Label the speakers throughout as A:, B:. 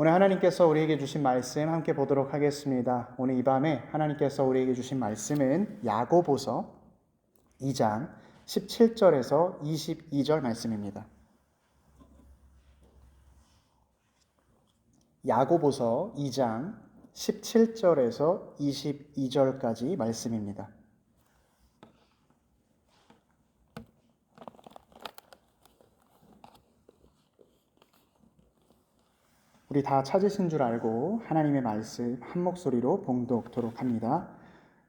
A: 오늘 하나님께서 우리에게 주신 말씀 함께 보도록 하겠습니다. 오늘 이 밤에 하나님께서 우리에게 주신 말씀은 야고보서 2장 17절에서 22절 말씀입니다. 야고보서 2장 17절에서 22절까지 말씀입니다. 우리 다 찾으신 줄 알고 하나님의 말씀 한 목소리로 봉독토록 합니다.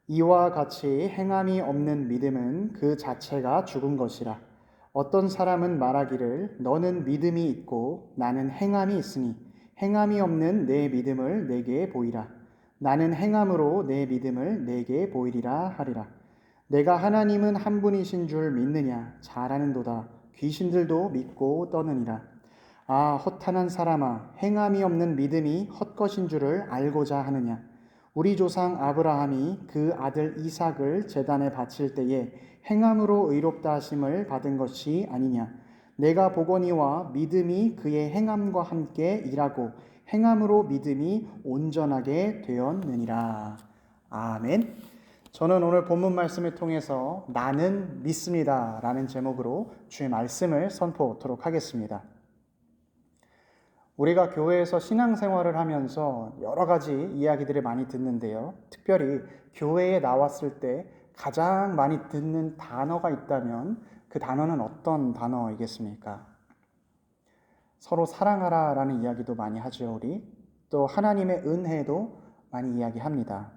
A: 이와 같이 행함이 없는 믿음은 그 자체가 죽은 것이라. 어떤 사람은 말하기를 너는 믿음이 있고 나는 행함이 있으니 행함이 없는 내 믿음을 내게 보이라. 나는 행함으로 내 믿음을 내게 보이리라 하리라. 내가 하나님은 한 분이신 줄 믿느냐? 잘하는도다. 귀신들도 믿고 떠느니라. 아, 허탄한 사람아, 행함이 없는 믿음이 헛것인 줄을 알고자 하느냐? 우리 조상 아브라함이 그 아들 이삭을 제단에 바칠 때에 행함으로 의롭다 하심을 받은 것이 아니냐? 내가 보거니와 믿음이 그의 행함과 함께 일하고 행함으로 믿음이 온전하게 되었느니라. 아멘. 저는 오늘 본문 말씀을 통해서 나는 믿습니다. 라는 제목으로 주의 말씀을 선포하도록 하겠습니다. 우리가 교회에서 신앙생활을 하면서 여러 가지 이야기들을 많이 듣는데요. 특별히 교회에 나왔을 때 가장 많이 듣는 단어가 있다면 그 단어는 어떤 단어이겠습니까? 서로 사랑하라 라는 이야기도 많이 하죠, 우리. 또 하나님의 은혜도 많이 이야기합니다.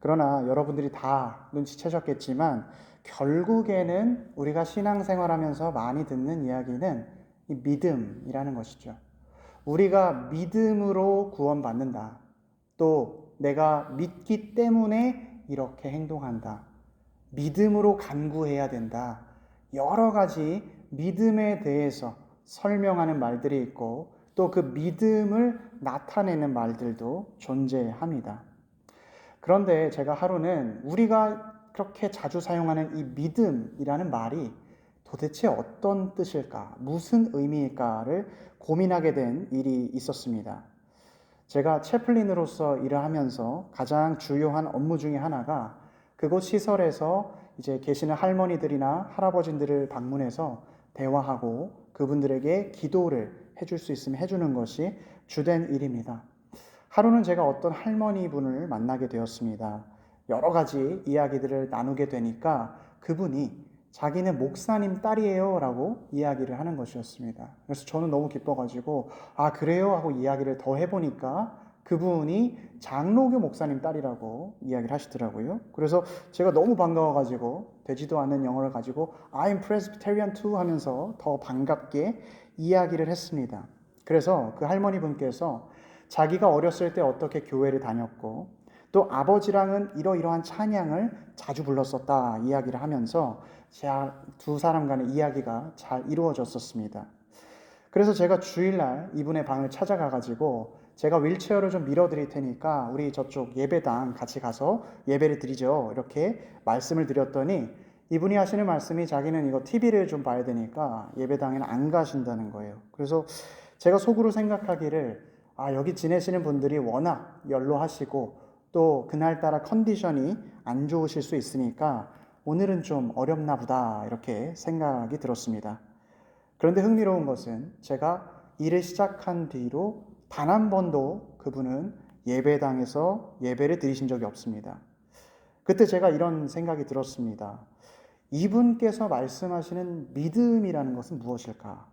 A: 그러나 여러분들이 다 눈치채셨겠지만 결국에는 우리가 신앙생활 하면서 많이 듣는 이야기는 이 믿음이라는 것이죠. 우리가 믿음으로 구원받는다. 또 내가 믿기 때문에 이렇게 행동한다. 믿음으로 간구해야 된다. 여러 가지 믿음에 대해서 설명하는 말들이 있고 또 그 믿음을 나타내는 말들도 존재합니다. 그런데 제가 하루는 우리가 그렇게 자주 사용하는 이 믿음이라는 말이 도대체 어떤 뜻일까? 무슨 의미일까를 고민하게 된 일이 있었습니다. 제가 채플린으로서 일을 하면서 가장 주요한 업무 중에 하나가 그곳 시설에서 이제 계시는 할머니들이나 할아버지들을 방문해서 대화하고 그분들에게 기도를 해줄 수 있으면 해주는 것이 주된 일입니다. 하루는 제가 어떤 할머니 분을 만나게 되었습니다. 여러 가지 이야기들을 나누게 되니까 그분이 자기는 목사님 딸이에요 라고 이야기를 하는 것이었습니다. 그래서 저는 너무 기뻐가지고, 아, 그래요? 하고 이야기를 더 해보니까 그분이 장로교 목사님 딸이라고 이야기를 하시더라고요. 그래서 제가 너무 반가워가지고, 되지도 않는 영어를 가지고, I'm Presbyterian too 하면서 더 반갑게 이야기를 했습니다. 그래서 그 할머니 분께서 자기가 어렸을 때 어떻게 교회를 다녔고, 또 아버지랑은 이러이러한 찬양을 자주 불렀었다 이야기를 하면서 두 사람 간의 이야기가 잘 이루어졌었습니다. 그래서 제가 주일날 이분의 방을 찾아가 가지고 제가 윌체어를 좀 밀어드릴 테니까 우리 저쪽 예배당 같이 가서 예배를 드리죠. 이렇게 말씀을 드렸더니 이분이 하시는 말씀이 자기는 이거 TV를 좀 봐야 되니까 예배당에는 안 가신다는 거예요. 그래서 제가 속으로 생각하기를 아, 여기 지내시는 분들이 워낙 연로하시고 또 그날따라 컨디션이 안 좋으실 수 있으니까 오늘은 좀 어렵나 보다 이렇게 생각이 들었습니다. 그런데 흥미로운 것은 제가 일을 시작한 뒤로 단 한 번도 그분은 예배당에서 예배를 드리신 적이 없습니다. 그때 제가 이런 생각이 들었습니다. 이분께서 말씀하시는 믿음이라는 것은 무엇일까?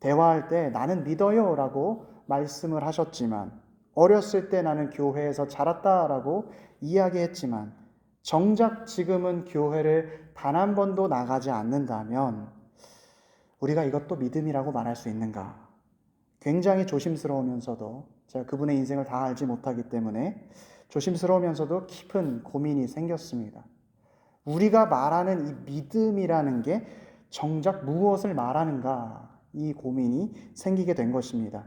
A: 대화할 때 나는 믿어요 라고 말씀을 하셨지만 어렸을 때 나는 교회에서 자랐다라고 이야기했지만 정작 지금은 교회를 단 한 번도 나가지 않는다면 우리가 이것도 믿음이라고 말할 수 있는가? 굉장히 조심스러우면서도 제가 그분의 인생을 다 알지 못하기 때문에 조심스러우면서도 깊은 고민이 생겼습니다. 우리가 말하는 이 믿음이라는 게 정작 무엇을 말하는가? 이 고민이 생기게 된 것입니다.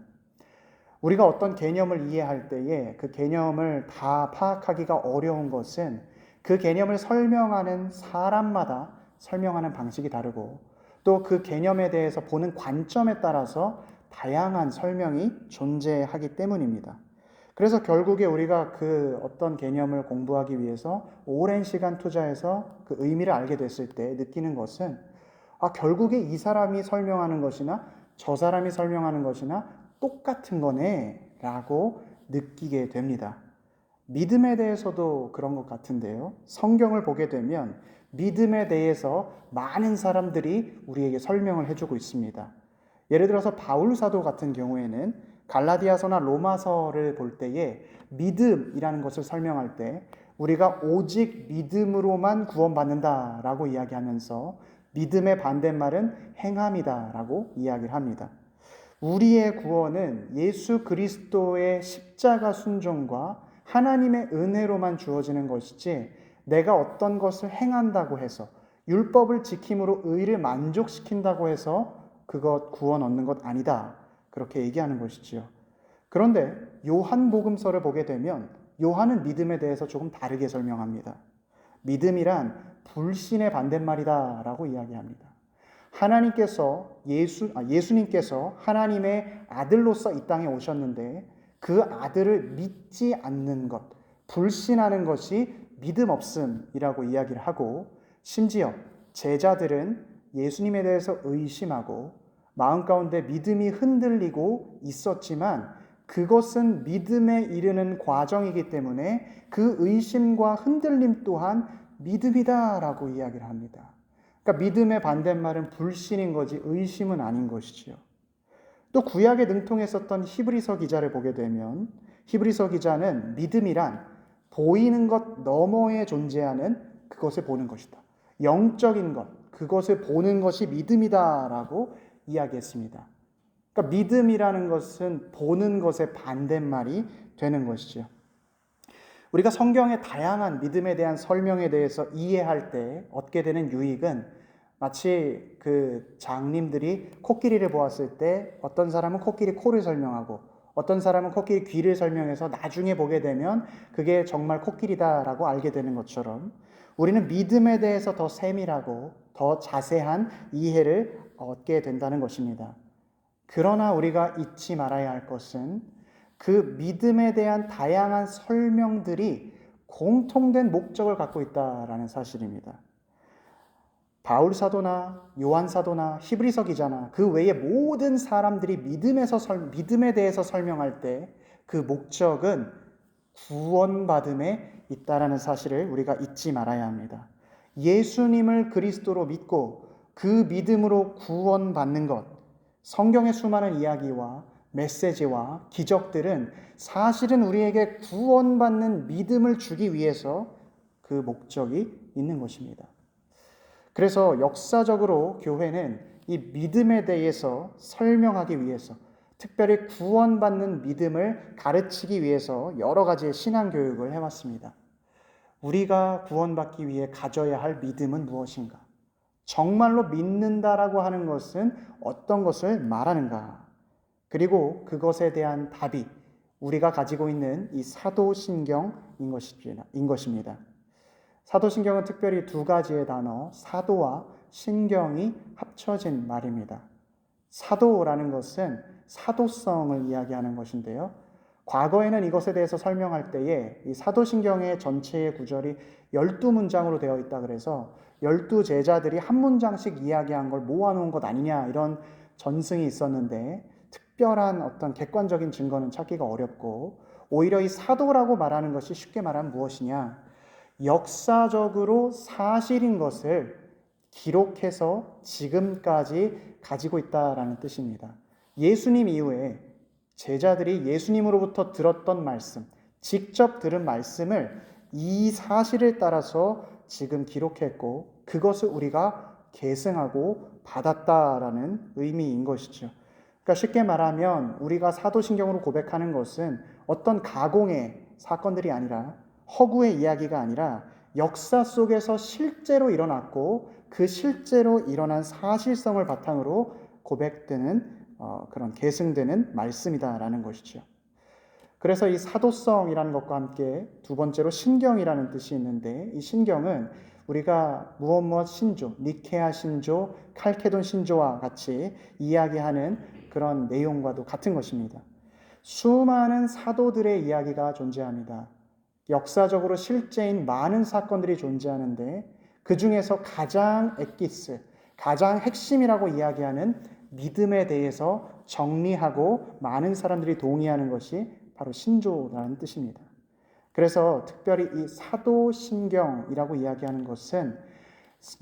A: 우리가 어떤 개념을 이해할 때에 그 개념을 다 파악하기가 어려운 것은 그 개념을 설명하는 사람마다 설명하는 방식이 다르고 또 그 개념에 대해서 보는 관점에 따라서 다양한 설명이 존재하기 때문입니다. 그래서 결국에 우리가 그 어떤 개념을 공부하기 위해서 오랜 시간 투자해서 그 의미를 알게 됐을 때 느끼는 것은 아, 결국에 이 사람이 설명하는 것이나 저 사람이 설명하는 것이나 똑같은 거네 라고 느끼게 됩니다. 믿음에 대해서도 그런 것 같은데요. 성경을 보게 되면 믿음에 대해서 많은 사람들이 우리에게 설명을 해주고 있습니다. 예를 들어서 바울 사도 같은 경우에는 갈라디아서나 로마서를 볼 때에 믿음이라는 것을 설명할 때 우리가 오직 믿음으로만 구원받는다라고 이야기하면서 믿음의 반대말은 행함이다라고 이야기를 합니다. 우리의 구원은 예수 그리스도의 십자가 순종과 하나님의 은혜로만 주어지는 것이지 내가 어떤 것을 행한다고 해서 율법을 지킴으로 의를 만족시킨다고 해서 그것 구원 얻는 것 아니다. 그렇게 얘기하는 것이지요. 그런데 요한복음서를 보게 되면 요한은 믿음에 대해서 조금 다르게 설명합니다. 믿음이란 불신의 반대말이다라고 이야기합니다. 하나님께서 예수 아, 예수님께서 하나님의 아들로서 이 땅에 오셨는데 그 아들을 믿지 않는 것, 불신하는 것이 믿음 없음이라고 이야기를 하고 심지어 제자들은 예수님에 대해서 의심하고 마음 가운데 믿음이 흔들리고 있었지만 그것은 믿음에 이르는 과정이기 때문에 그 의심과 흔들림 또한 믿음이다라고 이야기를 합니다. 그러니까 믿음의 반대말은 불신인 거지 의심은 아닌 것이지요. 또 구약에 능통했었던 히브리서 기자를 보게 되면 히브리서 기자는 믿음이란 보이는 것 너머에 존재하는 그것을 보는 것이다. 영적인 것, 그것을 보는 것이 믿음이다라고 이야기했습니다. 그러니까 믿음이라는 것은 보는 것의 반대말이 되는 것이죠. 우리가 성경의 다양한 믿음에 대한 설명에 대해서 이해할 때 얻게 되는 유익은 마치 그 장님들이 코끼리를 보았을 때 어떤 사람은 코끼리 코를 설명하고 어떤 사람은 코끼리 귀를 설명해서 나중에 보게 되면 그게 정말 코끼리다라고 알게 되는 것처럼 우리는 믿음에 대해서 더 세밀하고 더 자세한 이해를 얻게 된다는 것입니다. 그러나 우리가 잊지 말아야 할 것은 그 믿음에 대한 다양한 설명들이 공통된 목적을 갖고 있다라는 사실입니다. 바울 사도나 요한 사도나 히브리서 기자나 그 외의 모든 사람들이 믿음에서 설, 믿음에 대해서 설명할 때 그 목적은 구원받음에 있다라는 사실을 우리가 잊지 말아야 합니다. 예수님을 그리스도로 믿고 그 믿음으로 구원받는 것, 성경의 수많은 이야기와 메시지와 기적들은 사실은 우리에게 구원받는 믿음을 주기 위해서 그 목적이 있는 것입니다. 그래서 역사적으로 교회는 이 믿음에 대해서 설명하기 위해서 특별히 구원받는 믿음을 가르치기 위해서 여러 가지의 신앙 교육을 해왔습니다. 우리가 구원받기 위해 가져야 할 믿음은 무엇인가? 정말로 믿는다라고 하는 것은 어떤 것을 말하는가? 그리고 그것에 대한 답이 우리가 가지고 있는 이 사도신경인 것입니다. 사도신경은 특별히 두 가지의 단어, 사도와 신경이 합쳐진 말입니다. 사도라는 것은 사도성을 이야기하는 것인데요. 과거에는 이것에 대해서 설명할 때에 이 사도신경의 전체의 구절이 12문장으로 되어 있다 그래서 12 제자들이 한 문장씩 이야기한 걸 모아놓은 것 아니냐 이런 전승이 있었는데 특별한 어떤 객관적인 증거는 찾기가 어렵고 오히려 이 사도라고 말하는 것이 쉽게 말하면 무엇이냐 역사적으로 사실인 것을 기록해서 지금까지 가지고 있다라는 뜻입니다. 예수님 이후에 제자들이 예수님으로부터 들었던 말씀, 직접 들은 말씀을 이 사실을 따라서 지금 기록했고 그것을 우리가 계승하고 받았다라는 의미인 것이죠. 그러니까 쉽게 말하면 우리가 사도신경으로 고백하는 것은 어떤 가공의 사건들이 아니라 허구의 이야기가 아니라 역사 속에서 실제로 일어났고 그 실제로 일어난 사실성을 바탕으로 고백되는 어, 그런 계승되는 말씀이다라는 것이죠. 그래서 이 사도성이라는 것과 함께 두 번째로 신경이라는 뜻이 있는데 이 신경은 우리가 무엇 무엇 신조, 니케아 신조, 칼케돈 신조와 같이 이야기하는 그런 내용과도 같은 것입니다. 수많은 사도들의 이야기가 존재합니다. 역사적으로 실제인 많은 사건들이 존재하는데 그 중에서 가장 엑기스, 가장 핵심이라고 이야기하는 믿음에 대해서 정리하고 많은 사람들이 동의하는 것이 바로 신조라는 뜻입니다. 그래서 특별히 이 사도신경이라고 이야기하는 것은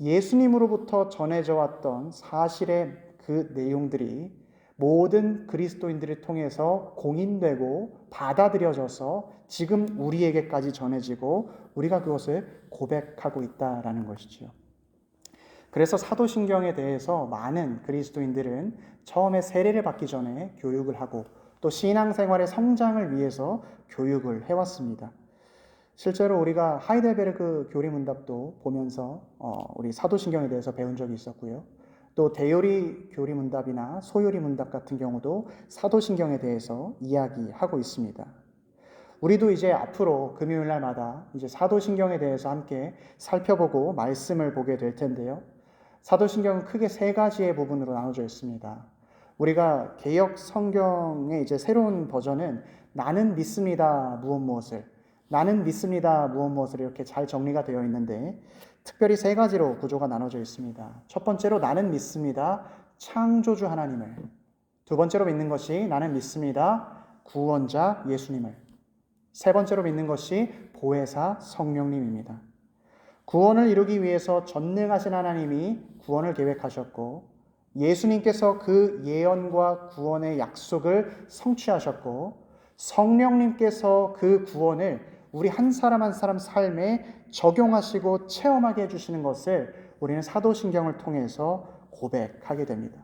A: 예수님으로부터 전해져 왔던 사실의 그 내용들이 모든 그리스도인들을 통해서 공인되고 받아들여져서 지금 우리에게까지 전해지고 우리가 그것을 고백하고 있다라는 것이지요. 그래서 사도신경에 대해서 많은 그리스도인들은 처음에 세례를 받기 전에 교육을 하고 또 신앙생활의 성장을 위해서 교육을 해왔습니다. 실제로 우리가 하이델베르그 교리문답도 보면서 어, 우리 사도신경에 대해서 배운 적이 있었고요. 또 대요리 교리 문답이나 소요리 문답 같은 경우도 사도신경에 대해서 이야기하고 있습니다. 우리도 이제 앞으로 금요일 날마다 이제 사도신경에 대해서 함께 살펴보고 말씀을 보게 될 텐데요. 사도신경은 크게 세 가지의 부분으로 나눠져 있습니다. 우리가 개혁 성경의 이제 새로운 버전은 나는 믿습니다 무엇 무엇을 나는 믿습니다 무엇 무엇을 이렇게 잘 정리가 되어 있는데 특별히 세 가지로 구조가 나눠져 있습니다. 첫 번째로 나는 믿습니다 창조주 하나님을 두 번째로 믿는 것이 나는 믿습니다 구원자 예수님을 세 번째로 믿는 것이 보혜사 성령님입니다. 구원을 이루기 위해서 전능하신 하나님이 구원을 계획하셨고 예수님께서 그 예언과 구원의 약속을 성취하셨고 성령님께서 그 구원을 우리 한 사람 한 사람 삶에 적용하시고 체험하게 해주시는 것을 우리는 사도신경을 통해서 고백하게 됩니다.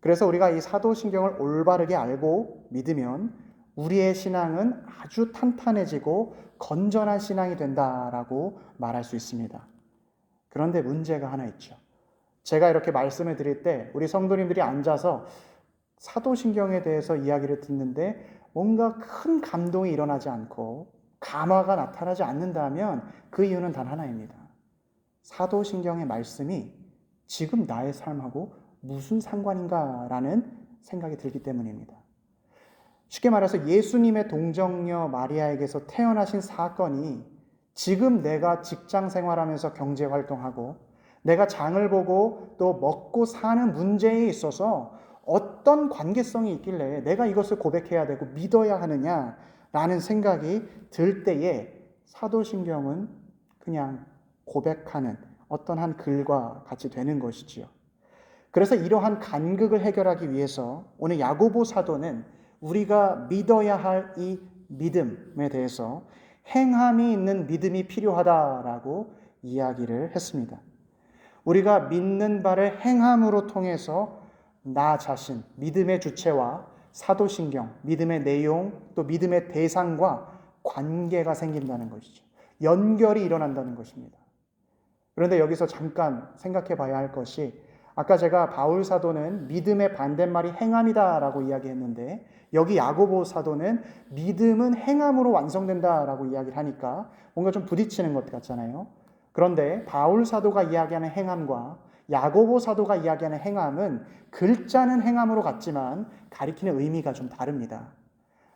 A: 그래서 우리가 이 사도신경을 올바르게 알고 믿으면 우리의 신앙은 아주 탄탄해지고 건전한 신앙이 된다라고 말할 수 있습니다. 그런데 문제가 하나 있죠. 제가 이렇게 말씀을 드릴 때 우리 성도님들이 앉아서 사도신경에 대해서 이야기를 듣는데 뭔가 큰 감동이 일어나지 않고 감화가 나타나지 않는다면 그 이유는 단 하나입니다. 사도신경의 말씀이 지금 나의 삶하고 무슨 상관인가라는 생각이 들기 때문입니다. 쉽게 말해서 예수님의 동정녀 마리아에게서 태어나신 사건이 지금 내가 직장 생활하면서 경제 활동하고 내가 장을 보고 또 먹고 사는 문제에 있어서 어떤 관계성이 있길래 내가 이것을 고백해야 되고 믿어야 하느냐 라는 생각이 들 때에 사도신경은 그냥 고백하는 어떤 한 글과 같이 되는 것이지요. 그래서 이러한 간극을 해결하기 위해서 오늘 야고보 사도는 우리가 믿어야 할 이 믿음에 대해서 행함이 있는 믿음이 필요하다라고 이야기를 했습니다. 우리가 믿는 바를 행함으로 통해서 나 자신, 믿음의 주체와 사도신경, 믿음의 내용, 또 믿음의 대상과 관계가 생긴다는 것이죠. 연결이 일어난다는 것입니다. 그런데 여기서 잠깐 생각해 봐야 할 것이 아까 제가 바울 사도는 믿음의 반대말이 행함이다라고 이야기했는데 여기 야고보 사도는 믿음은 행함으로 완성된다라고 이야기를 하니까 뭔가 좀 부딪히는 것 같잖아요. 그런데 바울 사도가 이야기하는 행함과 야고보 사도가 이야기하는 행함은 글자는 행함으로 같지만 가리키는 의미가 좀 다릅니다.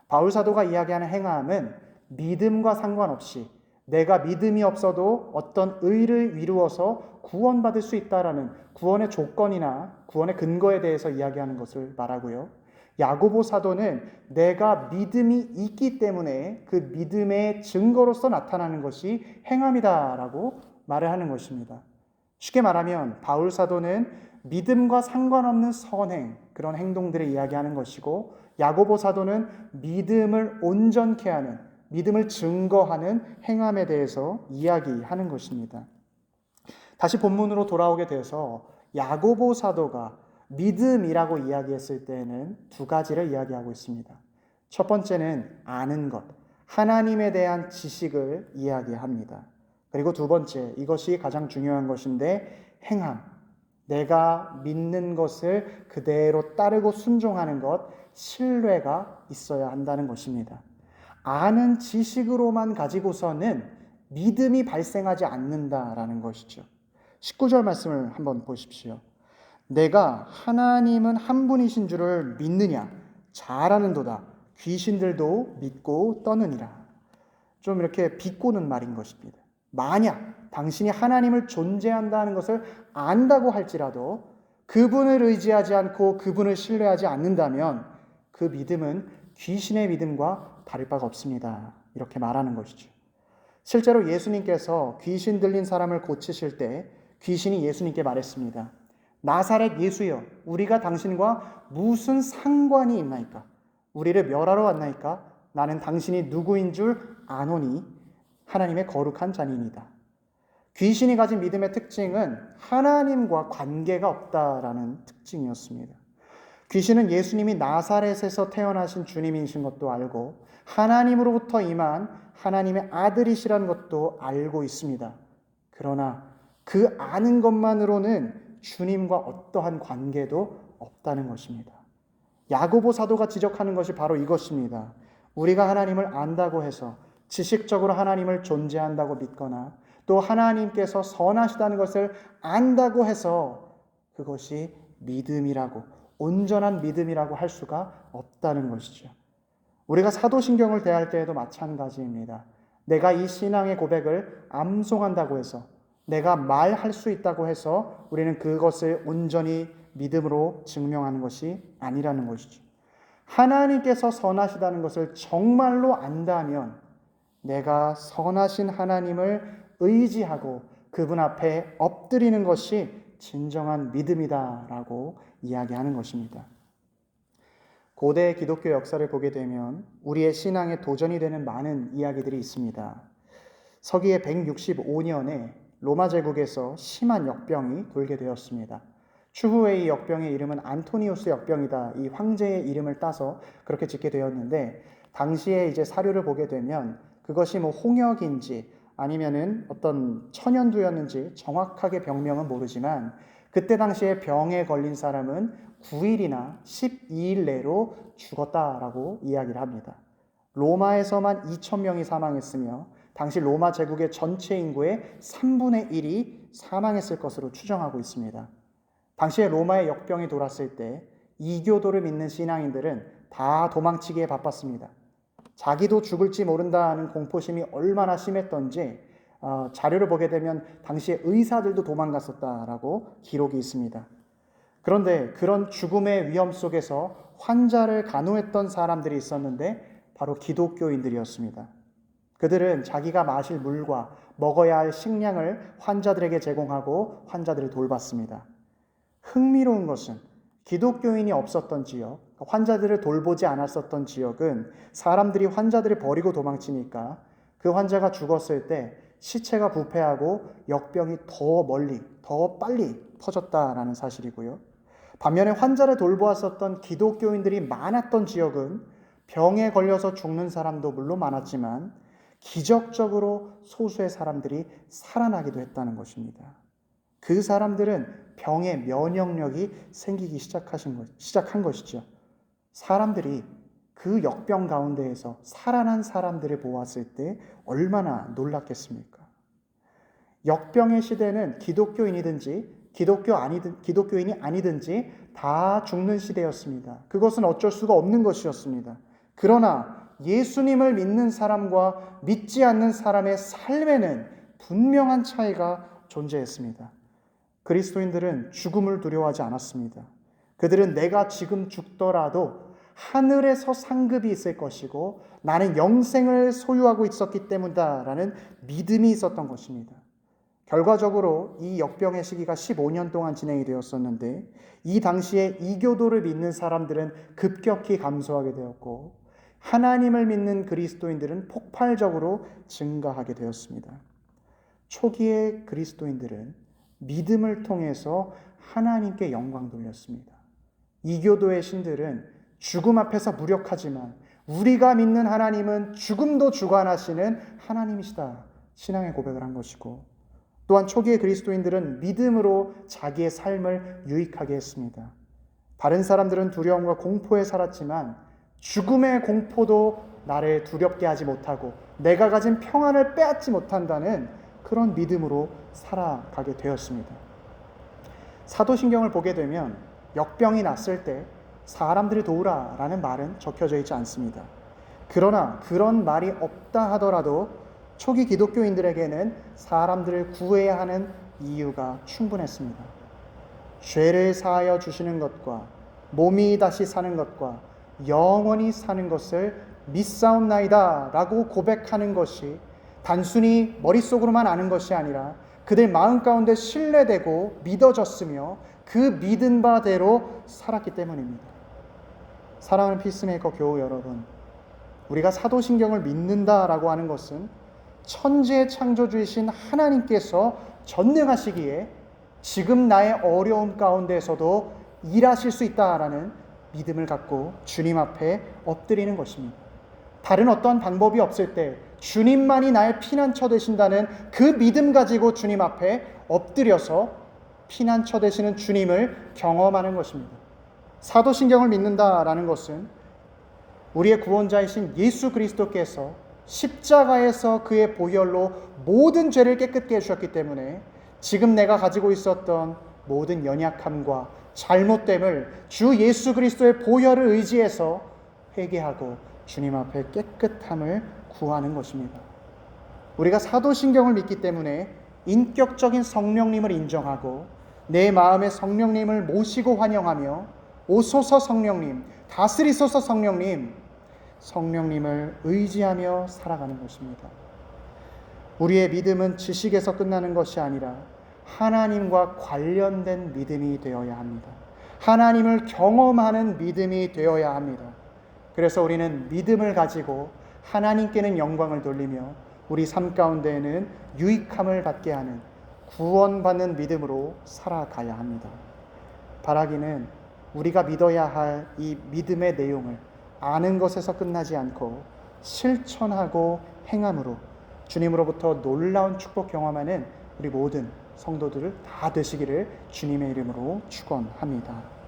A: 바울 사도가 이야기하는 행함은 믿음과 상관없이 내가 믿음이 없어도 어떤 의를 이루어서 구원받을 수 있다라는 구원의 조건이나 구원의 근거에 대해서 이야기하는 것을 말하고요. 야고보 사도는 내가 믿음이 있기 때문에 그 믿음의 증거로서 나타나는 것이 행함이다라고 말을 하는 것입니다. 쉽게 말하면 바울 사도는 믿음과 상관없는 선행 그런 행동들을 이야기하는 것이고 야고보 사도는 믿음을 온전케 하는 믿음을 증거하는 행함에 대해서 이야기하는 것입니다. 다시 본문으로 돌아오게 돼서 야고보 사도가 믿음이라고 이야기했을 때에는 두 가지를 이야기하고 있습니다. 첫 번째는 아는 것, 하나님에 대한 지식을 이야기합니다. 그리고 두 번째, 이것이 가장 중요한 것인데 행함. 내가 믿는 것을 그대로 따르고 순종하는 것, 신뢰가 있어야 한다는 것입니다. 아는 지식으로만 가지고서는 믿음이 발생하지 않는다라는 것이죠. 19절 말씀을 한번 보십시오. 내가 하나님은 한 분이신 줄을 믿느냐? 잘하는도다. 귀신들도 믿고 떠느니라. 좀 이렇게 비꼬는 말인 것입니다. 만약 당신이 하나님을 존재한다는 것을 안다고 할지라도 그분을 의지하지 않고 그분을 신뢰하지 않는다면 그 믿음은 귀신의 믿음과 다를 바가 없습니다. 이렇게 말하는 것이죠. 실제로 예수님께서 귀신 들린 사람을 고치실 때 귀신이 예수님께 말했습니다. 나사렛 예수여, 우리가 당신과 무슨 상관이 있나이까? 우리를 멸하러 왔나이까? 나는 당신이 누구인 줄 아노니 하나님의 거룩한 자니이다. 귀신이 가진 믿음의 특징은 하나님과 관계가 없다라는 특징이었습니다. 귀신은 예수님이 나사렛에서 태어나신 주님이신 것도 알고 하나님으로부터 임한 하나님의 아들이시라는 것도 알고 있습니다. 그러나 그 아는 것만으로는 주님과 어떠한 관계도 없다는 것입니다. 야고보 사도가 지적하는 것이 바로 이것입니다. 우리가 하나님을 안다고 해서 지식적으로 하나님을 존재한다고 믿거나 또 하나님께서 선하시다는 것을 안다고 해서 그것이 믿음이라고 온전한 믿음이라고 할 수가 없다는 것이죠. 우리가 사도신경을 대할 때에도 마찬가지입니다. 내가 이 신앙의 고백을 암송한다고 해서 내가 말할 수 있다고 해서 우리는 그것을 온전히 믿음으로 증명하는 것이 아니라는 것이죠. 하나님께서 선하시다는 것을 정말로 안다면 내가 선하신 하나님을 의지하고 그분 앞에 엎드리는 것이 진정한 믿음이다라고 이야기하는 것입니다. 고대 기독교 역사를 보게 되면 우리의 신앙에 도전이 되는 많은 이야기들이 있습니다. 서기의 165년에 로마 제국에서 심한 역병이 돌게 되었습니다. 추후에 이 역병의 이름은 안토니우스 역병이다. 이 황제의 이름을 따서 그렇게 짓게 되었는데 당시에 이제 사료를 보게 되면 그것이 뭐 홍역인지 아니면은 어떤 천연두였는지 정확하게 병명은 모르지만 그때 당시에 병에 걸린 사람은 9일이나 12일 내로 죽었다라고 이야기를 합니다. 로마에서만 2천 명이 사망했으며 당시 로마 제국의 전체 인구의 3분의 1이 사망했을 것으로 추정하고 있습니다. 당시에 로마의 역병이 돌았을 때 이교도를 믿는 신앙인들은 다 도망치기에 바빴습니다. 자기도 죽을지 모른다는 공포심이 얼마나 심했던지 어, 자료를 보게 되면 당시에 의사들도 도망갔었다라고 기록이 있습니다. 그런데 그런 죽음의 위험 속에서 환자를 간호했던 사람들이 있었는데 바로 기독교인들이었습니다. 그들은 자기가 마실 물과 먹어야 할 식량을 환자들에게 제공하고 환자들을 돌봤습니다. 흥미로운 것은 기독교인이 없었던 지역, 환자들을 돌보지 않았었던 지역은 사람들이 환자들을 버리고 도망치니까 그 환자가 죽었을 때 시체가 부패하고 역병이 더 멀리, 더 빨리 퍼졌다라는 사실이고요. 반면에 환자를 돌보았었던 기독교인들이 많았던 지역은 병에 걸려서 죽는 사람도 물론 많았지만 기적적으로 소수의 사람들이 살아나기도 했다는 것입니다. 그 사람들은 병의 면역력이 생기기 시작하신 것, 시작한 것이죠. 사람들이 그 역병 가운데에서 살아난 사람들을 보았을 때 얼마나 놀랐겠습니까? 역병의 시대는 기독교인이든지 기독교 아니든 기독교인이 아니든지 다 죽는 시대였습니다. 그것은 어쩔 수가 없는 것이었습니다. 그러나 예수님을 믿는 사람과 믿지 않는 사람의 삶에는 분명한 차이가 존재했습니다. 그리스도인들은 죽음을 두려워하지 않았습니다. 그들은 내가 지금 죽더라도 하늘에서 상급이 있을 것이고 나는 영생을 소유하고 있었기 때문이다라는 믿음이 있었던 것입니다. 결과적으로 이 역병의 시기가 15년 동안 진행이 되었었는데 이 당시에 이교도를 믿는 사람들은 급격히 감소하게 되었고 하나님을 믿는 그리스도인들은 폭발적으로 증가하게 되었습니다. 초기의 그리스도인들은 믿음을 통해서 하나님께 영광 돌렸습니다. 이교도의 신들은 죽음 앞에서 무력하지만 우리가 믿는 하나님은 죽음도 주관하시는 하나님이시다. 신앙의 고백을 한 것이고 또한 초기의 그리스도인들은 믿음으로 자기의 삶을 유익하게 했습니다. 다른 사람들은 두려움과 공포에 살았지만 죽음의 공포도 나를 두렵게 하지 못하고 내가 가진 평안을 빼앗지 못한다는 그런 믿음으로 살아가게 되었습니다. 사도신경을 보게 되면 역병이 났을 때 사람들이 도우라 라는 말은 적혀져 있지 않습니다. 그러나 그런 말이 없다 하더라도 초기 기독교인들에게는 사람들을 구해야 하는 이유가 충분했습니다. 죄를 사하여 주시는 것과 몸이 다시 사는 것과 영원히 사는 것을 믿사옵나이다 라고 고백하는 것이 단순히 머릿속으로만 아는 것이 아니라 그들 마음 가운데 신뢰되고 믿어졌으며 그 믿은 바대로 살았기 때문입니다. 사랑하는 피스메이커 교우 여러분, 우리가 사도신경을 믿는다라고 하는 것은 천지의 창조주이신 하나님께서 전능하시기에 지금 나의 어려움 가운데서도 일하실 수 있다라는 믿음을 갖고 주님 앞에 엎드리는 것입니다. 다른 어떤 방법이 없을 때 주님만이 나의 피난처 되신다는 그 믿음 가지고 주님 앞에 엎드려서 피난처 되시는 주님을 경험하는 것입니다. 사도신경을 믿는다라는 것은 우리의 구원자이신 예수 그리스도께서 십자가에서 그의 보혈로 모든 죄를 깨끗게 해주셨기 때문에 지금 내가 가지고 있었던 모든 연약함과 잘못됨을 주 예수 그리스도의 보혈을 의지해서 회개하고 주님 앞에 깨끗함을 구하는 것입니다. 우리가 사도신경을 믿기 때문에 인격적인 성령님을 인정하고 내 마음의 성령님을 모시고 환영하며 오소서 성령님, 다스리소서 성령님, 성령님을 의지하며 살아가는 것입니다. 우리의 믿음은 지식에서 끝나는 것이 아니라 하나님과 관련된 믿음이 되어야 합니다. 하나님을 경험하는 믿음이 되어야 합니다. 그래서 우리는 믿음을 가지고 하나님께는 영광을 돌리며 우리 삶 가운데에는 유익함을 받게 하는 구원받는 믿음으로 살아가야 합니다. 바라기는 우리가 믿어야 할 이 믿음의 내용을 아는 것에서 끝나지 않고 실천하고 행함으로 주님으로부터 놀라운 축복 경험하는 우리 모든 성도들을 다 되시기를 주님의 이름으로 축원합니다.